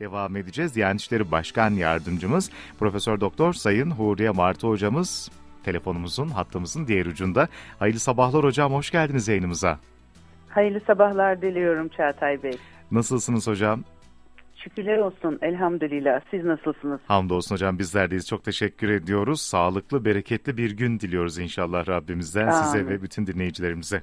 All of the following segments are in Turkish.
devam edeceğiz. Diyanet İşleri Başkan Yardımcımız Profesör Doktor Sayın Huriye Martı hocamız telefonumuzun hattımızın diğer ucunda. Hayırlı sabahlar hocam hoş geldiniz yayınımıza. Hayırlı sabahlar diliyorum Çağatay Bey. Nasılsınız hocam? Şükürler olsun elhamdülillah. Siz nasılsınız? Hamdolsun hocam bizlerdeyiz. Çok teşekkür ediyoruz. Sağlıklı, bereketli bir gün diliyoruz inşallah Rabbimizden Amin. size ve bütün dinleyicilerimize.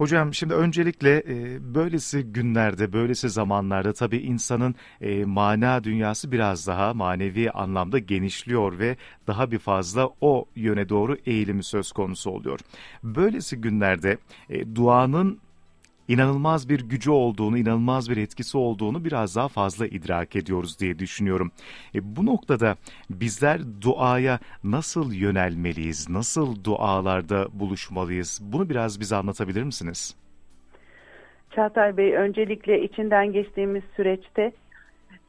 Hocam şimdi öncelikle e, böylesi günlerde, böylesi zamanlarda tabii insanın e, mana dünyası biraz daha manevi anlamda genişliyor ve daha bir fazla o yöne doğru eğilimi söz konusu oluyor. Böylesi günlerde e, duanın inanılmaz bir gücü olduğunu, inanılmaz bir etkisi olduğunu biraz daha fazla idrak ediyoruz diye düşünüyorum. E, bu noktada bizler duaya nasıl yönelmeliyiz, nasıl dualarda buluşmalıyız? Bunu biraz bize anlatabilir misiniz? Çağatay Bey öncelikle içinden geçtiğimiz süreçte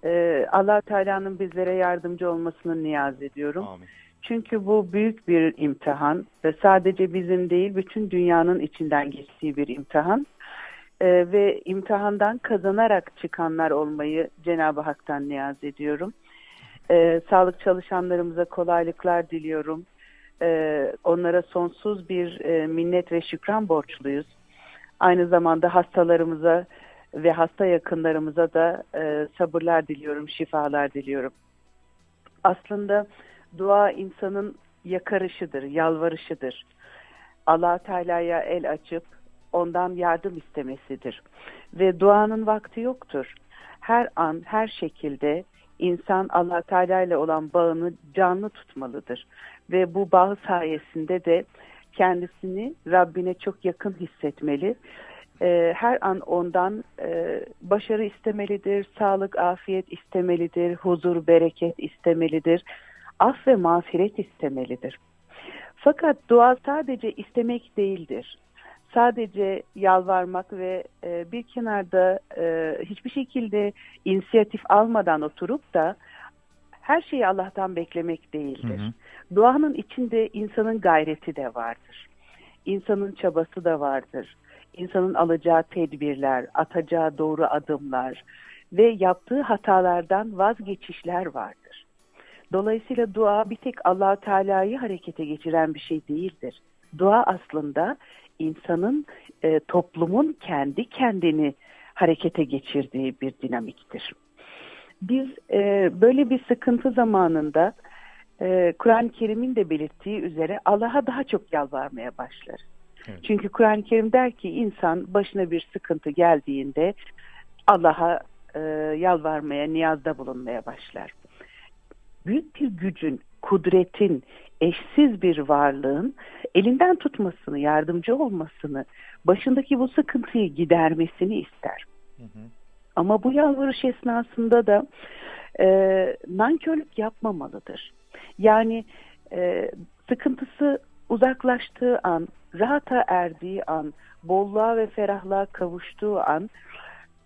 e, allah Teala'nın bizlere yardımcı olmasını niyaz ediyorum. Amin. Çünkü bu büyük bir imtihan ve sadece bizim değil bütün dünyanın içinden geçtiği bir imtihan. E, ve imtihandan kazanarak çıkanlar olmayı Cenab-ı Hak'tan niyaz ediyorum. E, sağlık çalışanlarımıza kolaylıklar diliyorum. E, onlara sonsuz bir e, minnet ve şükran borçluyuz. Aynı zamanda hastalarımıza ve hasta yakınlarımıza da e, sabırlar diliyorum, şifalar diliyorum. Aslında dua insanın yakarışıdır, yalvarışıdır. allah Teala'ya el açıp ondan yardım istemesidir. Ve duanın vakti yoktur. Her an, her şekilde insan allah Teala ile olan bağını canlı tutmalıdır. Ve bu bağ sayesinde de kendisini Rabbine çok yakın hissetmeli. Ee, her an ondan e, başarı istemelidir, sağlık, afiyet istemelidir, huzur, bereket istemelidir, af ve mağfiret istemelidir. Fakat dua sadece istemek değildir. Sadece yalvarmak ve e, bir kenarda e, hiçbir şekilde inisiyatif almadan oturup da her şeyi Allah'tan beklemek değildir. Hı hı. Duanın içinde insanın gayreti de vardır. İnsanın çabası da vardır. İnsanın alacağı tedbirler, atacağı doğru adımlar ve yaptığı hatalardan vazgeçişler vardır. Dolayısıyla dua bir tek allah Teala'yı harekete geçiren bir şey değildir. Dua aslında insanın, e, toplumun kendi kendini harekete geçirdiği bir dinamiktir. Biz e, böyle bir sıkıntı zamanında e, Kur'an-ı Kerim'in de belirttiği üzere Allah'a daha çok yalvarmaya başlarız. Evet. Çünkü Kur'an-ı Kerim der ki insan başına bir sıkıntı geldiğinde Allah'a e, yalvarmaya, niyazda bulunmaya başlar. Büyük bir gücün, kudretin, eşsiz bir varlığın elinden tutmasını, yardımcı olmasını, başındaki bu sıkıntıyı gidermesini ister. Hı hı. Ama bu yalvarış esnasında da e, nankörlük yapmamalıdır. Yani e, sıkıntısı uzaklaştığı an, rahata erdiği an, bolluğa ve ferahlığa kavuştuğu an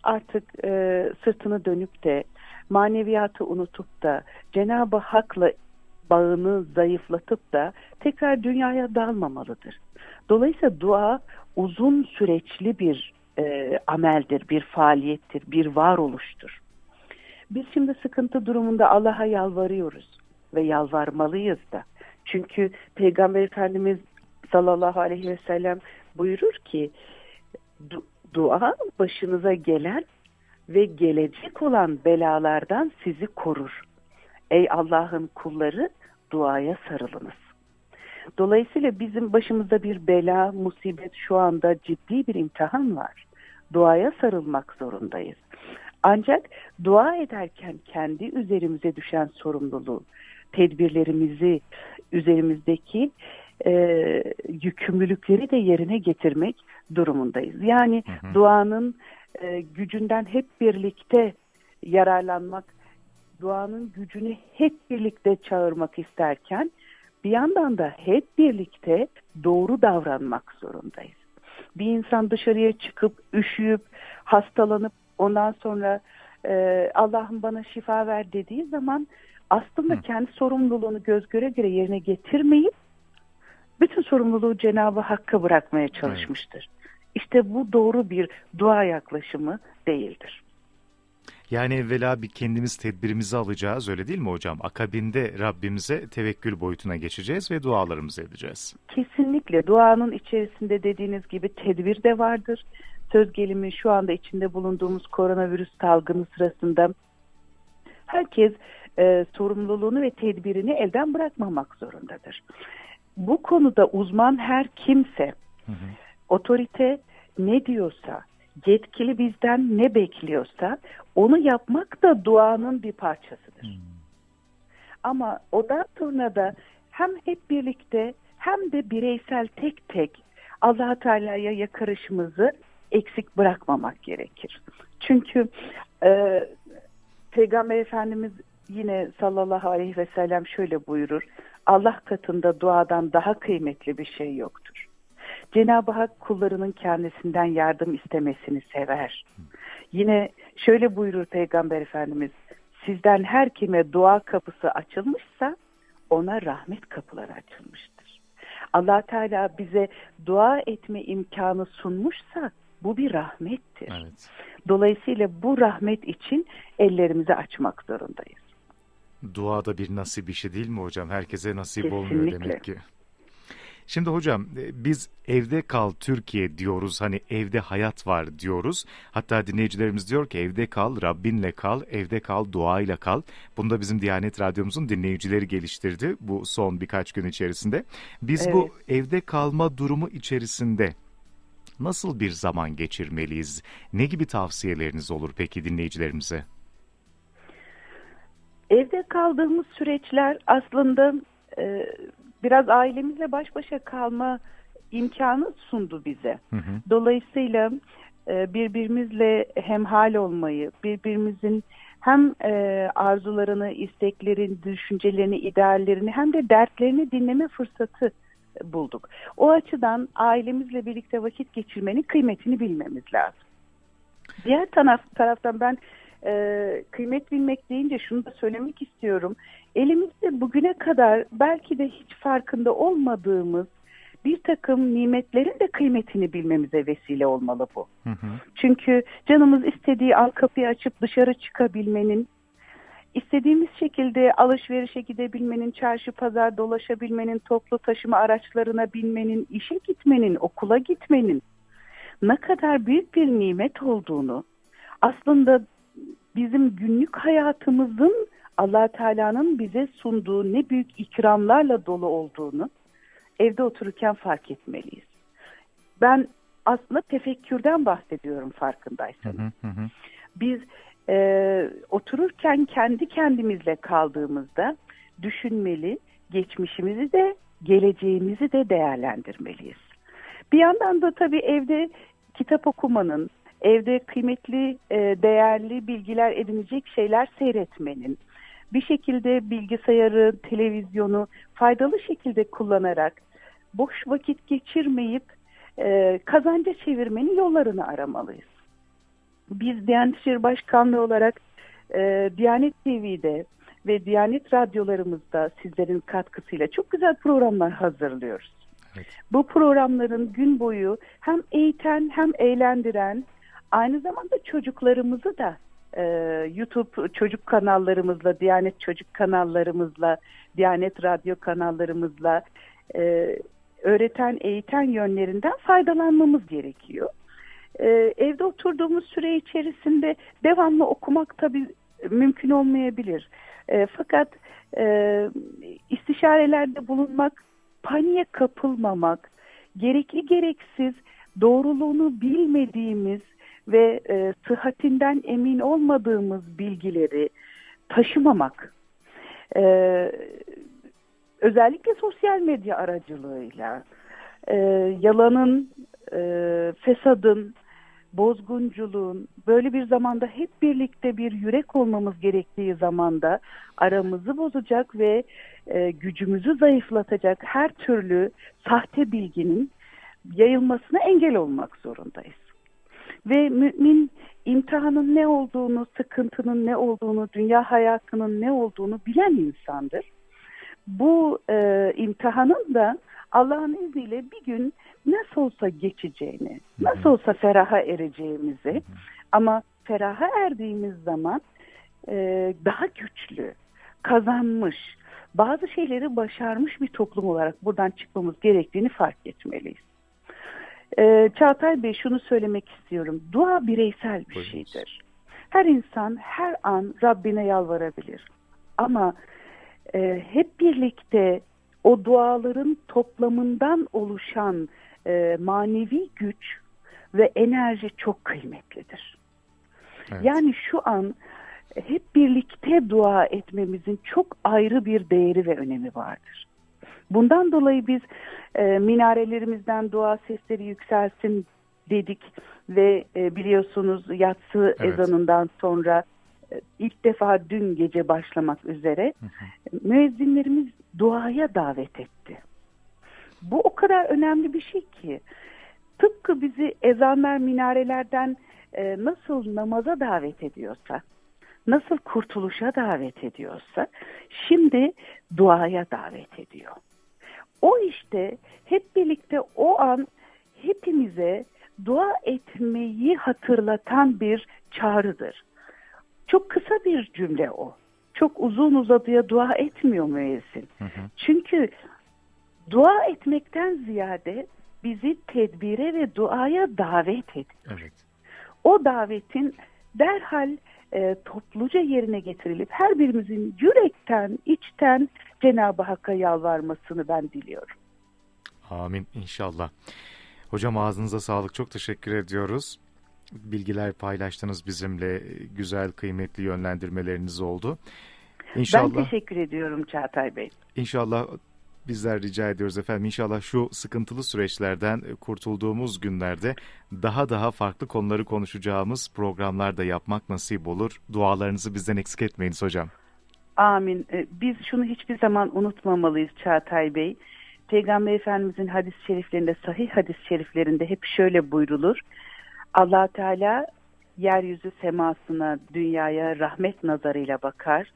artık e, sırtını dönüp de maneviyatı unutup da Cenab-ı Hak'la bağını zayıflatıp da tekrar dünyaya dalmamalıdır. Dolayısıyla dua uzun süreçli bir e, ameldir, bir faaliyettir, bir varoluştur. Biz şimdi sıkıntı durumunda Allah'a yalvarıyoruz ve yalvarmalıyız da. Çünkü Peygamber Efendimiz sallallahu aleyhi ve sellem buyurur ki du- dua başınıza gelen ve gelecek olan belalardan sizi korur. Ey Allah'ın kulları duaya sarılınız. Dolayısıyla bizim başımızda bir bela, musibet şu anda ciddi bir imtihan var. Duaya sarılmak zorundayız. Ancak dua ederken kendi üzerimize düşen sorumluluğu, tedbirlerimizi, üzerimizdeki e, yükümlülükleri de yerine getirmek durumundayız. Yani Hı hı. duanın e, gücünden hep birlikte yararlanmak, duanın gücünü hep birlikte çağırmak isterken bir yandan da hep birlikte doğru davranmak zorundayız. Bir insan dışarıya çıkıp üşüyüp hastalanıp ondan sonra e, Allah'ım bana şifa ver dediği zaman aslında Hı. kendi sorumluluğunu göz göre göre yerine getirmeyip bütün sorumluluğu Cenab-ı Hakk'a bırakmaya çalışmıştır. İşte bu doğru bir dua yaklaşımı değildir. Yani evvela bir kendimiz tedbirimizi alacağız öyle değil mi hocam? Akabinde Rabbimize tevekkül boyutuna geçeceğiz ve dualarımızı edeceğiz. Kesinlikle duanın içerisinde dediğiniz gibi tedbir de vardır. Söz gelimi şu anda içinde bulunduğumuz koronavirüs salgını sırasında herkes e, sorumluluğunu ve tedbirini elden bırakmamak zorundadır. Bu konuda uzman her kimse, Hı hı. otorite ne diyorsa, yetkili bizden ne bekliyorsa onu yapmak da duanın bir parçasıdır. Ama odan sonra da hem hep birlikte hem de bireysel tek tek allah Teala'ya yakarışımızı eksik bırakmamak gerekir. Çünkü e, Peygamber Efendimiz yine sallallahu aleyhi ve sellem şöyle buyurur. Allah katında duadan daha kıymetli bir şey yoktur. Cenab-ı Hak kullarının kendisinden yardım istemesini sever. Yine şöyle buyurur Peygamber Efendimiz. Sizden her kime dua kapısı açılmışsa ona rahmet kapıları açılmıştır. Allah Teala bize dua etme imkanı sunmuşsa bu bir rahmettir. Evet. Dolayısıyla bu rahmet için ellerimizi açmak zorundayız. Dua da bir nasip işi değil mi hocam? Herkese nasip olmuyor Kesinlikle. demek ki. Şimdi hocam e, biz evde kal Türkiye diyoruz hani evde hayat var diyoruz. Hatta dinleyicilerimiz diyor ki evde kal Rabbinle kal evde kal duayla kal. Bunu da bizim Diyanet Radyomuzun dinleyicileri geliştirdi bu son birkaç gün içerisinde. Biz bu evde kalma durumu içerisinde nasıl bir zaman geçirmeliyiz? Ne gibi tavsiyeleriniz olur peki dinleyicilerimize? Evde kaldığımız süreçler aslında e, biraz ailemizle baş başa kalma imkanı sundu bize. Hı hı. Dolayısıyla e, birbirimizle hemhal olmayı, birbirimizin hem e, arzularını, isteklerini, düşüncelerini, ideallerini hem de dertlerini dinleme fırsatı bulduk. O açıdan ailemizle birlikte vakit geçirmenin kıymetini bilmemiz lazım. Diğer taraf, taraftan ben e, kıymet bilmek deyince şunu da söylemek istiyorum. Elimizde bugüne kadar belki de hiç farkında olmadığımız bir takım nimetlerin de kıymetini bilmemize vesile olmalı bu. Hı hı. Çünkü canımız istediği an kapıyı açıp dışarı çıkabilmenin, istediğimiz şekilde alışverişe gidebilmenin, çarşı pazar dolaşabilmenin, toplu taşıma araçlarına binmenin, işe gitmenin, okula gitmenin ne kadar büyük bir nimet olduğunu, aslında bizim günlük hayatımızın allah Teala'nın bize sunduğu ne büyük ikramlarla dolu olduğunu evde otururken fark etmeliyiz. Ben aslında tefekkürden bahsediyorum farkındaysanız. hı hı hı. Biz e, otururken kendi kendimizle kaldığımızda düşünmeli, geçmişimizi de geleceğimizi de değerlendirmeliyiz. Bir yandan da tabii evde kitap okumanın, evde kıymetli, e, değerli bilgiler edinecek şeyler seyretmenin, bir şekilde bilgisayarı, televizyonu faydalı şekilde kullanarak boş vakit geçirmeyip e, kazanca çevirmenin yollarını aramalıyız. Biz Diyanet İşleri Başkanlığı olarak e, Diyanet TV'de ve Diyanet radyolarımızda sizlerin katkısıyla çok güzel programlar hazırlıyoruz. Evet. Bu programların gün boyu hem eğiten hem eğlendiren aynı zamanda çocuklarımızı da e, YouTube çocuk kanallarımızla, Diyanet çocuk kanallarımızla, Diyanet radyo kanallarımızla e, öğreten, eğiten yönlerinden faydalanmamız gerekiyor. E, evde oturduğumuz süre içerisinde devamlı okumak tabii mümkün olmayabilir. E, fakat e, istişarelerde bulunmak, paniğe kapılmamak, gerekli gereksiz doğruluğunu bilmediğimiz ve e, sıhhatinden emin olmadığımız bilgileri taşımamak, e, özellikle sosyal medya aracılığıyla e, yalanın, e, fesadın, bozgunculuğun böyle bir zamanda hep birlikte bir yürek olmamız gerektiği zamanda aramızı bozacak ve e, gücümüzü zayıflatacak her türlü sahte bilginin yayılmasına engel olmak zorundayız. Ve mümin imtihanın ne olduğunu, sıkıntının ne olduğunu, dünya hayatının ne olduğunu bilen insandır. Bu e, imtihanın da Allah'ın izniyle bir gün nasıl olsa geçeceğini, nasıl olsa feraha ereceğimizi ama feraha erdiğimiz zaman e, daha güçlü, kazanmış, bazı şeyleri başarmış bir toplum olarak buradan çıkmamız gerektiğini fark etmeliyiz. E, Çağatay Bey şunu söylemek istiyorum. Dua bireysel bir Buyurunuz. şeydir. Her insan her an Rabbine yalvarabilir. Ama e, hep birlikte o duaların toplamından oluşan e, manevi güç ve enerji çok kıymetlidir. Evet. Yani şu an hep birlikte dua etmemizin çok ayrı bir değeri ve önemi vardır. Bundan dolayı biz e, minarelerimizden dua sesleri yükselsin dedik ve e, biliyorsunuz yatsı Evet. ezanından sonra e, ilk defa dün gece başlamak üzere müezzinlerimiz duaya davet etti. Bu o kadar önemli bir şey ki tıpkı bizi ezanlar minarelerden e, nasıl namaza davet ediyorsa, nasıl kurtuluşa davet ediyorsa, şimdi duaya davet ediyor. O işte hep birlikte o an hepimize dua etmeyi hatırlatan bir çağrıdır. Çok kısa bir cümle o. Çok uzun uzadıya dua etmiyor müezzin. Hı hı. Çünkü dua etmekten ziyade bizi tedbire ve duaya davet ediyor. Evet. O davetin derhal e, topluca yerine getirilip her birimizin yürekten, içten Cenab-ı Hakk'a yalvarmasını ben diliyorum. Amin inşallah. Hocam ağzınıza sağlık. Çok teşekkür ediyoruz. Bilgiler paylaştınız bizimle. Güzel, kıymetli yönlendirmeleriniz oldu. Ben İnşallah, teşekkür ediyorum Çağatay Bey. inşallah bizler rica ediyoruz efendim. İnşallah şu sıkıntılı süreçlerden kurtulduğumuz günlerde daha daha farklı konuları konuşacağımız programlar da yapmak nasip olur. Dualarınızı bizden eksik etmeyiniz hocam. Amin. E, Biz şunu hiçbir zaman unutmamalıyız Çağatay Bey. Peygamber Efendimizin hadis-i şeriflerinde, sahih hadis-i şeriflerinde hep şöyle buyrulur. allah Teala yeryüzü semasına, dünyaya rahmet nazarıyla bakar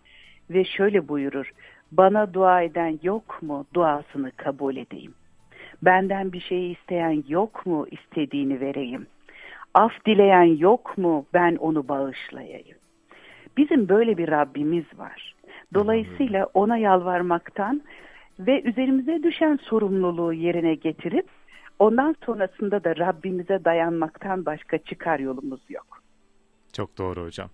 ve şöyle buyurur. Bana dua eden yok mu duasını kabul edeyim. Benden bir şey isteyen yok mu istediğini vereyim. Af dileyen yok mu ben onu bağışlayayım. Bizim böyle bir Rabbimiz var. Dolayısıyla ona yalvarmaktan ve üzerimize düşen sorumluluğu yerine getirip ondan sonrasında da Rabbimize dayanmaktan başka çıkar yolumuz yok. Çok doğru hocam.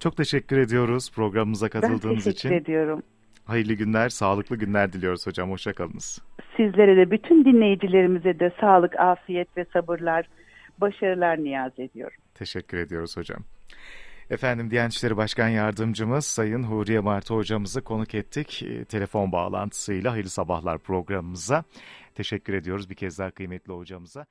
Çok teşekkür ediyoruz programımıza Ben katıldığınız teşekkür için. ediyorum. Hayırlı günler, sağlıklı günler diliyoruz hocam. Hoşçakalınız. Sizlere de bütün dinleyicilerimize de sağlık, afiyet ve sabırlar, başarılar niyaz ediyorum. Teşekkür ediyoruz hocam. Efendim Diyanet İşleri Başkan Yardımcımız Sayın Huriye Martı hocamızı konuk ettik. E, telefon bağlantısıyla Hayırlı Sabahlar programımıza. Teşekkür ediyoruz bir kez daha kıymetli hocamıza.